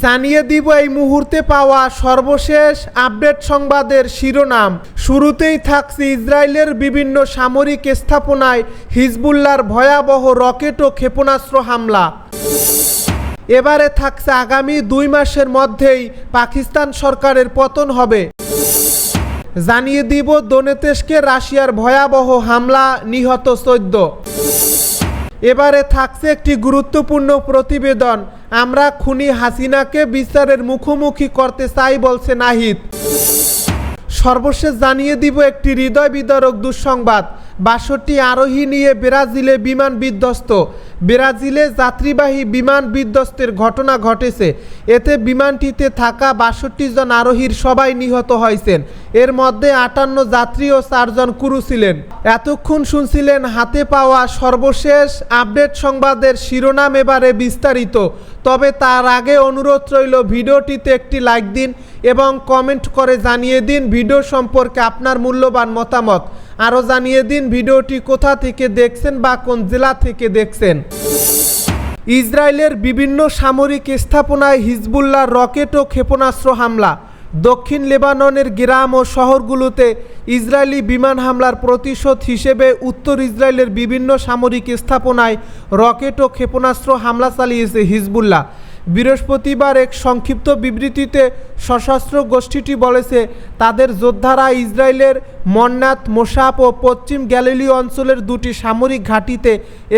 জানিয়ে দিব এই মুহূর্তে পাওয়া সর্বশেষ আপডেট সংবাদের শিরোনাম। শুরুতেই থাকছে ইসরায়েলের বিভিন্ন সামরিক স্থাপনায় হিজবুল্লার ভয়াবহ রকেট ও ক্ষেপণাস্ত্র হামলা। এবারে থাকছে আগামী দুই মাসের মধ্যেই পাকিস্তান সরকারের পতন হবে। জানিয়ে দিব দোনেতেশকে রাশিয়ার ভয়াবহ হামলা নিহত চোদ্দ। এবারে থাকছে একটি গুরুত্বপূর্ণ প্রতিবেদন। আমরা খুনি হাসিনাকে বিচারের মুখোমুখি করতে চাই বলছে নাহিদ। সর্বশেষ জানিয়ে দিব একটি হৃদয় বিদারক দুঃসংবাদ। বাষট্টি আরোহী নিয়ে ব্রাজিলে বিমান বিধ্বস্ত। ব্রাজিলে যাত্রীবাহী বিমান বিধ্বস্তের ঘটনা ঘটেছে। এতে বিমানটিতে থাকা বাষট্টি জন আরোহীর সবাই নিহত হয়েছেন। এর মধ্যে আটান্ন যাত্রী ও চারজন কুরু ছিলেন। এতক্ষণ শুনছিলেন হাতে পাওয়া সর্বশেষ আপডেট সংবাদের শিরোনাম এবারে বিস্তারিত। তবে তার আগে অনুরোধ রইল ভিডিওটিতে একটি লাইক দিন এবং কমেন্ট করে জানিয়ে দিন ভিডিও সম্পর্কে আপনার মূল্যবান মতামত। আরও জানিয়ে দিন ভিডিওটি কোথা থেকে দেখছেন বা কোন জেলা থেকে দেখছেন। ইসরায়েলের বিভিন্ন সামরিক স্থাপনায় হিজবুল্লাহ রকেট ও ক্ষেপণাস্ত্র হামলা। দক্ষিণ লেবাননের গ্রাম ও শহরগুলোতে ইসরায়েলি বিমান হামলার প্রতিশোধ হিসেবে উত্তর ইসরায়েলের বিভিন্ন সামরিক স্থাপনায় রকেট ও ক্ষেপণাস্ত্র হামলা চালিয়েছে হিজবুল্লাহ। বৃহস্পতিবার এক সংক্ষিপ্ত বিবৃতিতে সশস্ত্র গোষ্ঠীটি বলেছে, তাদের যোদ্ধারা ইসরায়েলের মন্নাত মোসাপ ও পশ্চিম গ্যালিলি অঞ্চলের দুটি সামরিক ঘাঁটিতে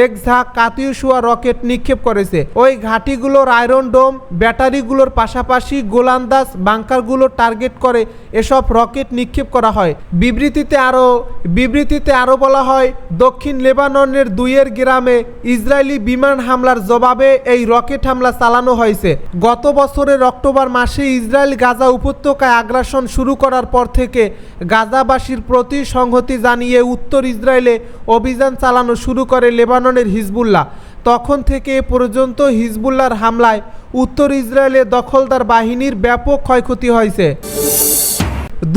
এক ঝাঁক কাতিউসুয়া রকেট নিক্ষেপ করেছে। ওই ঘাঁটিগুলোর আয়রন ডোম ব্যাটারিগুলোর পাশাপাশি গোলান্দাজ বাংকারগুলো টার্গেট করে এসব রকেট নিক্ষেপ করা হয়। বিবৃতিতে আরও বিবৃতিতে আরও বলা হয়, দক্ষিণ লেবাননের দুইয়ের গ্রামে ইসরায়েলি বিমান হামলার জবাবে এই রকেট হামলা চালানো হয়েছে। গত বছরের অক্টোবর মাসে ইসরায়েল গাজা উপত্যকায় আগ্রাসন শুরু করার পর থেকে গাজাবাসীর প্রতি সংহতি জানিয়ে উত্তর ইসরায়েলে অভিযান চালানো শুরু করে লেবাননের হিজবুল্লাহ। তখন থেকে এ পর্যন্ত হিজবুল্লাহর হামলায় উত্তর ইসরায়েলে দখলদার বাহিনীর ব্যাপক ক্ষয়ক্ষতি হয়েছে।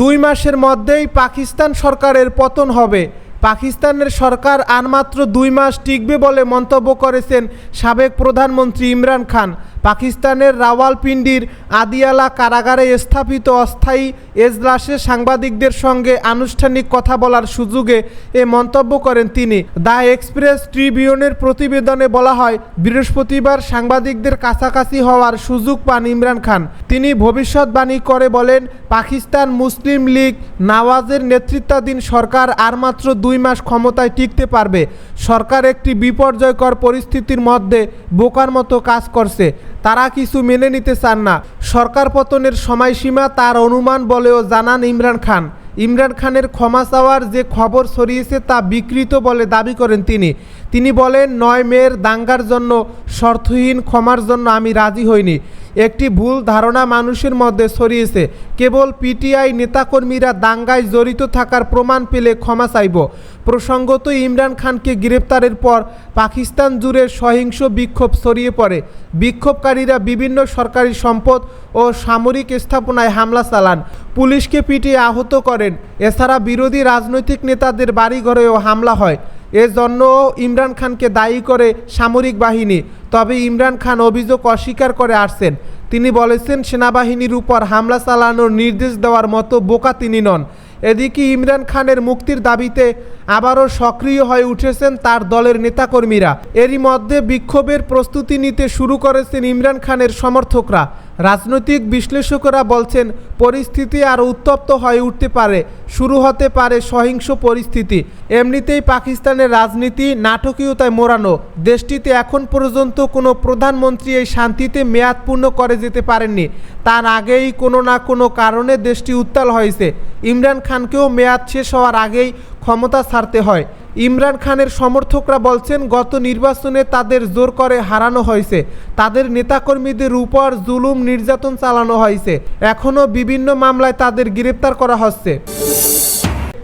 দুই মাসের মধ্যেই পাকিস্তান সরকারের পতন হবে। পাকিস্তানের সরকার আর মাত্র দুই মাস টিকবে বলে মন্তব্য করেছেন সাবেক প্রধানমন্ত্রী ইমরান খান। পাকিস্তানের রাওয়ালপিন্ডির আদিয়ালা কারাগারে স্থাপিত অস্থায়ী এজলাসে সাংবাদিকদের সঙ্গে আনুষ্ঠানিক কথা বলার সুযোগে এ মন্তব্য করেন তিনি। দ্য এক্সপ্রেস ট্রিবিউনের প্রতিবেদনে বলা হয়, বৃহস্পতিবার সাংবাদিকদের কাছাকাছি হওয়ার সুযোগ পান ইমরান খান। তিনি ভবিষ্যৎবাণী করে বলেন, পাকিস্তান মুসলিম লীগ নওয়াজের নেতৃত্বাধীন সরকার আর মাত্র দুই মাস ক্ষমতায় টিকতে পারবে। সরকার একটি বিপর্যয়কর পরিস্থিতির মধ্যে বোকার মতো কাজ করছে। তারা কিছু মেনে নিতে চান না। সরকার পতনের সময়সীমা তার অনুমান বলেও জানান ইমরান খান। ইমরান খানের ক্ষমা চাওয়ার যে খবর ছড়িয়েছে তা বিকৃত বলে দাবি করেন তিনি। তিনি বলেন, নয় মেয়ের দাঙ্গার জন্য, শর্তহীন ক্ষমার জন্য আমি রাজি হইনি। একটি ভুল ধারণা মানুষের মধ্যে ছড়িয়েছে। কেবল পিটিআই নেতাকর্মীরা দাঙ্গায় জড়িত থাকার প্রমাণ পেলে ক্ষমা চাইব। প্রসঙ্গত, ইমরান খানকে গ্রেপ্তারের পর পাকিস্তান জুড়ে সহিংস বিক্ষোভ ছড়িয়ে পড়ে। বিক্ষোভকারীরা বিভিন্ন সরকারি সম্পদ ও সামরিক স্থাপনায় হামলা চালান। পুলিশকে পিটিয়ে আহত করেন। এছাড়া বিরোধী রাজনৈতিক নেতাদের বাড়িঘরেও হামলা হয়। এজন্য ইমরান খানকে দায়ী করে সামরিক বাহিনী। তবে ইমরান খান অভিযোগ অস্বীকার করে আসছেন। তিনি বলেছেন, সেনাবাহিনীর উপর হামলা চালানোর নির্দেশ দেওয়ার মতো বোকা তিনি নন। এদিকে ইমরান খানের মুক্তির দাবিতে আবারও সক্রিয় হয়ে উঠেছেন তার দলের নেতাকর্মীরা। এরই মধ্যে বিক্ষোভের প্রস্তুতি নিতে শুরু করেছেন ইমরান খানের সমর্থকরা। রাজনৈতিক বিশ্লেষকরা বলছেন, পরিস্থিতি আরও উত্তপ্ত হয়ে উঠতে পারে, শুরু হতে পারে সহিংস পরিস্থিতি। এমনিতেই পাকিস্তানের রাজনীতি নাটকীয়তায় মোড়ানো, দেশটিতে এখন পর্যন্ত কোনো প্রধানমন্ত্রী এই শান্তিতে মেয়াদ পূর্ণ করে যেতে পারেননি। তার আগেই কোনো না কোনো কারণে দেশটি উত্তাল হয়েছে। ইমরান খানকেও মেয়াদ শেষ হওয়ার আগেই ক্ষমতা ছাড়তে হয়। ইমরান খানের সমর্থকরা বলছেন, গত নির্বাচনে তাদের জোর করে হারানো হয়েছে। তাদের নেতাকর্মীদের উপর জুলুম নির্যাতন চালানো হয়েছে। এখনও বিভিন্ন মামলায় তাদের গ্রেপ্তার করা হচ্ছে।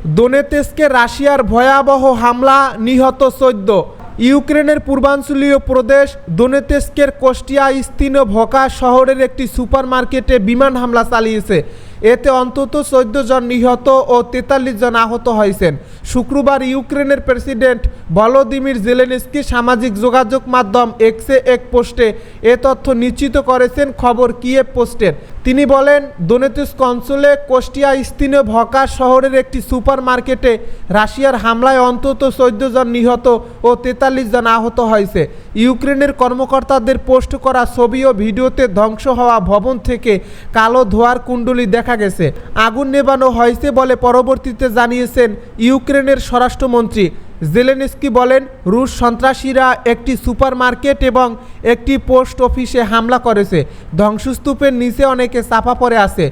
দোনেতেস্কে রাশিয়ার ভয়াবহ হামলা নিহত চোদ্দ। ইউক্রেনের পূর্বাঞ্চলীয় প্রদেশ দোনেতেস্কের কোস্টিয়া স্তিনো ভকা শহরের একটি সুপারমার্কেটে বিমান হামলা চালিয়েছে। এতে অন্তত চোদ্দ জন নিহত ও তেতাল্লিশ জন আহত হয়েছেন। শুক্রবার ইউক্রেনের প্রেসিডেন্ট ভলোদিমির জেলেনস্কি সামাজিক যোগাযোগ মাধ্যম এক্সে এক পোস্টে এ তথ্য নিশ্চিত করেছেন, খবর কিয়েভ পোস্টের। তিনি বলেন, দোনেতুস্ক অঞ্চলে কোষ্টিয়া স্তিনে ভকা শহরের একটি সুপার মার্কেটে রাশিয়ার হামলায় অন্তত চোদ্দ জন নিহত ও তেতাল্লিশ জন আহত হয়েছে। ইউক্রেনের কর্মকর্তাদের পোস্ট করা ছবি ও ভিডিওতে ধ্বংস হওয়া ভবন থেকে কালো ধোয়ার কুণ্ডলি দেখা গেছে। আগুন নেবানো হয়েছে বলে পরবর্তীতে জানিয়েছেন ইউক্রেনের স্বরাষ্ট্রমন্ত্রী। জেলেনস্কি বলেন, রুশ সন্ত্রাসীরা একটি সুপারমার্কেট এবং একটি পোস্ট অফিসে হামলা করেছে। ধ্বংসস্তূপের নিচে অনেকে চাপা পড়ে আছে।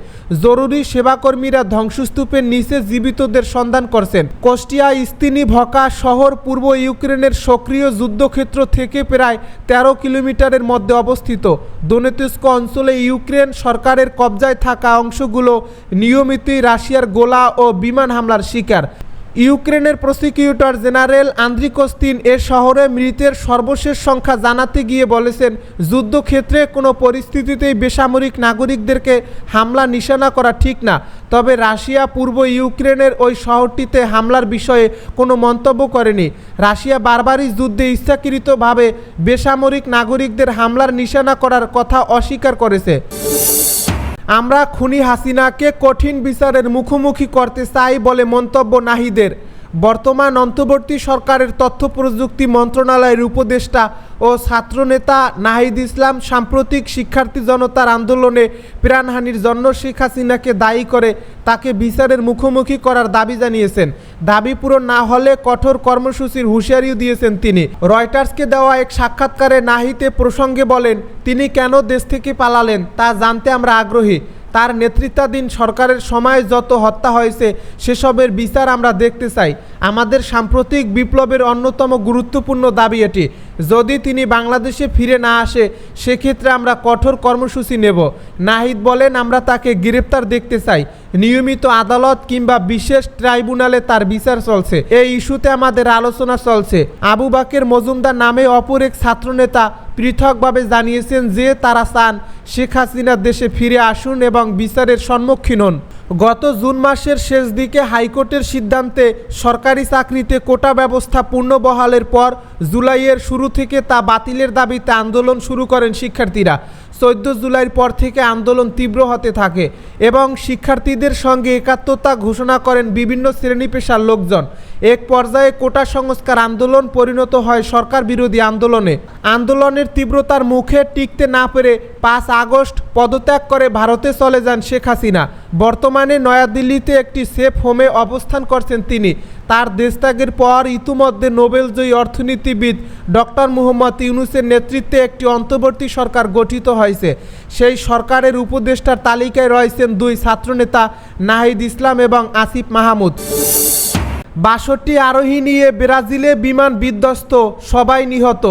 জরুরি সেবাকর্মীরা ধ্বংসস্তূপের নিচে জীবিতদের সন্ধান করছেন। কোস্টিয়া ইস্তিনি ভকা শহর পূর্ব ইউক্রেনের সক্রিয় যুদ্ধক্ষেত্র থেকে প্রায় তেরো কিলোমিটারের মধ্যে অবস্থিত। দোনেতুস্ক অঞ্চলে ইউক্রেন সরকারের কবজায় থাকা অংশগুলো নিয়মিতই রাশিয়ার গোলা ও বিমান হামলার শিকার। ইউক্রেনের প্রসিকিউটর জেনারেল আন্দ্রিকোস্তিন এ শহরে মৃতের সর্বশেষ সংখ্যা জানাতে গিয়ে বলেছেন, যুদ্ধক্ষেত্রে কোনো পরিস্থিতিতেই বেসামরিক নাগরিকদেরকে হামলা নিশানা করা ঠিক না। তবে রাশিয়া পূর্ব ইউক্রেনের ওই শহরটিতে হামলার বিষয়ে কোনো মন্তব্য করেনি। রাশিয়া বারবারই যুদ্ধে ইচ্ছাকৃতভাবে বেসামরিক নাগরিকদের হামলার নিশানা করার কথা অস্বীকার করেছে। আমরা খুনি হাসিনাকে কঠিন বিচারের মুখোমুখি করতে চাই বলে মন্তব্য নাহিদের। বর্তমান অন্তর্বর্তী সরকারের তথ্য প্রযুক্তি মন্ত্রণালয়ের উপদেষ্টা ও ছাত্রনেতা নাহিদ ইসলাম সাম্প্রতিক শিক্ষার্থী জনতার আন্দোলনে প্রাণহানির জন্য শেখ হাসিনাকে দায়ী করে তাকে বিচারের মুখোমুখি করার দাবি জানিয়েছেন। দাবি পূরণ না হলে কঠোর কর্মসূচির হুঁশিয়ারিও দিয়েছেন তিনি। রয়টার্সকে দেওয়া এক সাক্ষাৎকারে নাহিতে প্রসঙ্গে বলেন, তিনি কেন দেশ থেকে পালালেন তা জানতে আমরা আগ্রহী। তার নেতৃত্বাধীন সরকারের সময় যত হত্যা হয়েছে, সেসবের বিচার আমরা দেখতে চাই। আমাদের সাম্প্রতিক বিপ্লবের অন্যতম গুরুত্বপূর্ণ দাবি এটি। যদি তিনি বাংলাদেশে ফিরে না আসে, সেক্ষেত্রে আমরা কঠোর কর্মসূচি নেব। নাহিদ বলেন, আমরা তাকে গ্রেপ্তার দেখতে চাই। নিয়মিত আদালত কিংবা বিশেষ ট্রাইব্যুনালে তার বিচার চলছে। এই ইস্যুতে আমাদের আলোচনা চলছে। আবু বাকের মজুমদার নামে অপর এক ছাত্রনেতা পৃথকভাবে জানিয়েছেন যে তারা চান শেখ হাসিনা দেশে ফিরে আসুন এবং বিচারের সম্মুখীন হন। গত জুন মাসের শেষ দিকে হাইকোর্টের সিদ্ধান্তে সরকারি চাকরিতে কোটা ব্যবস্থা পূর্ণবহালের পর জুলাইয়ের শুরু থেকে তা বাতিলের দাবিতে আন্দোলন শুরু করেন শিক্ষার্থীরা। চোদ্দ জুলাইয়ের পর থেকে আন্দোলন তীব্র হতে থাকে এবং শিক্ষার্থীদের সঙ্গে একাত্মতা ঘোষণা করেন বিভিন্ন শ্রেণি পেশার লোকজন। এক পর্যায়ে কোটা সংস্কার আন্দোলন পরিণত হয় সরকার বিরোধী আন্দোলনে। আন্দোলনের তীব্রতার মুখে টিকতে না পেরে পাঁচ আগস্ট পদত্যাগ করে ভারতে চলে যান শেখ হাসিনা। বর্তমানে নয়াদিল্লিতে একটি সেফ হোমে অবস্থান করছেন তিনি। তার দেশত্যাগের পর ইতিমধ্যে নোবেলজয়ী অর্থনীতিবিদ ডক্টর মুহম্মদ ইউনুসের নেতৃত্বে একটি অন্তর্বর্তী সরকার গঠিত হয়েছে। সেই সরকারের উপদেষ্টার তালিকায় রয়েছেন দুই ছাত্রনেতা, নাহিদ ইসলাম এবং আসিফ মাহমুদ। বাষট্টি আরোহী নিয়ে ব্রাজিলে বিমান বিধ্বস্ত, সবাই নিহত।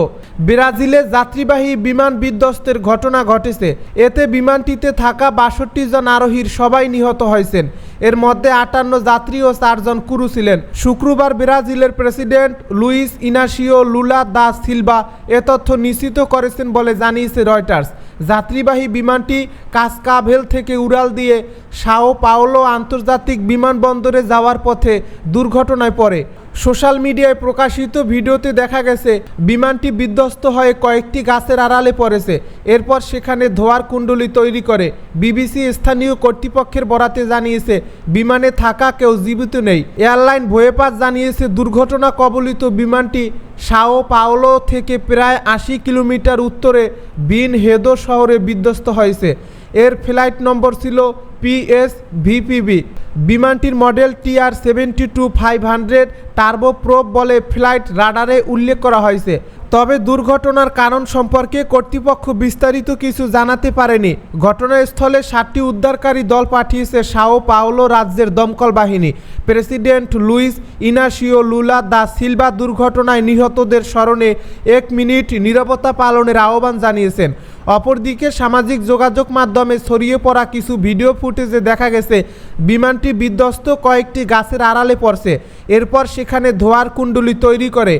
ব্রাজিলে যাত্রীবাহী বিমান বিধ্বস্তের ঘটনা ঘটেছে। এতে বিমানটিতে থাকা বাষট্টি জন আরোহীর সবাই নিহত হয়েছেন। এর মধ্যে আটান্ন যাত্রী ও চারজন কুরু ছিলেন। শুক্রবার ব্রাজিলের president Luiz Inacio Lula da Silva এ তথ্য নিশ্চিত করেছেন বলে জানিয়েছে রয়টার্স। যাত্রীবাহী বিমানটি কাসকাভেল থেকে উড়াল দিয়ে সাও পাওলো আন্তর্জাতিক বিমানবন্দরে যাওয়ার পথে দুর্ঘটনায় পড়ে। সোশ্যাল মিডিয়ায় প্রকাশিত ভিডিওতে দেখা গেছে, বিমানটি বিধ্বস্ত হয়ে কয়েকটি গাছের আড়ালে পড়েছে। এরপর সেখানে ধোয়ার কুণ্ডলি তৈরি করে বিবিসি স্থানীয় কর্তৃপক্ষের বরাতে জানিয়েছে, বিমানে থাকা কেউ জীবিত নেই। এয়ারলাইন ভয়েপাস জানিয়েছে দুর্ঘটনা কবলিত বিমানটি সাও পাওলো থেকে প্রায় আশি কিলোমিটার উত্তরে বিন হেদো শহরে বিধ্বস্ত হয়েছে। এর ফ্লাইট নম্বর ছিল পিএস ভিপিবি। বিমানটির model TR seventy two five hundred turbo prop বলে ফ্লাইট রাডারে উল্লেখ করা হয়েছে। তবে দুর্ঘটনার কারণ সম্পর্কে কর্তৃপক্ষ বিস্তারিত কিছু জানাতে পারেনি। ঘটনাস্থলে সাতটি উদ্ধারকারী দল পাঠিয়েছে সাও পাওলো রাজ্যের দমকল বাহিনী। President Luiz Inacio Lula da Silva দুর্ঘটনায় নিহতদের স্মরণে এক মিনিট নিরাপত্তা পালনের আহ্বান জানিয়েছেন। অপরদিকে সামাজিক যোগাযোগ মাধ্যমে ছড়িয়ে পড়া কিছু ভিডিও ফুটেজে দেখা গেছে, বিমানটি বিধ্বস্ত কয়েকটি গাছের আড়ালে পড়ছে। এরপর সেখানে ধোয়ার কুণ্ডলি তৈরি করে।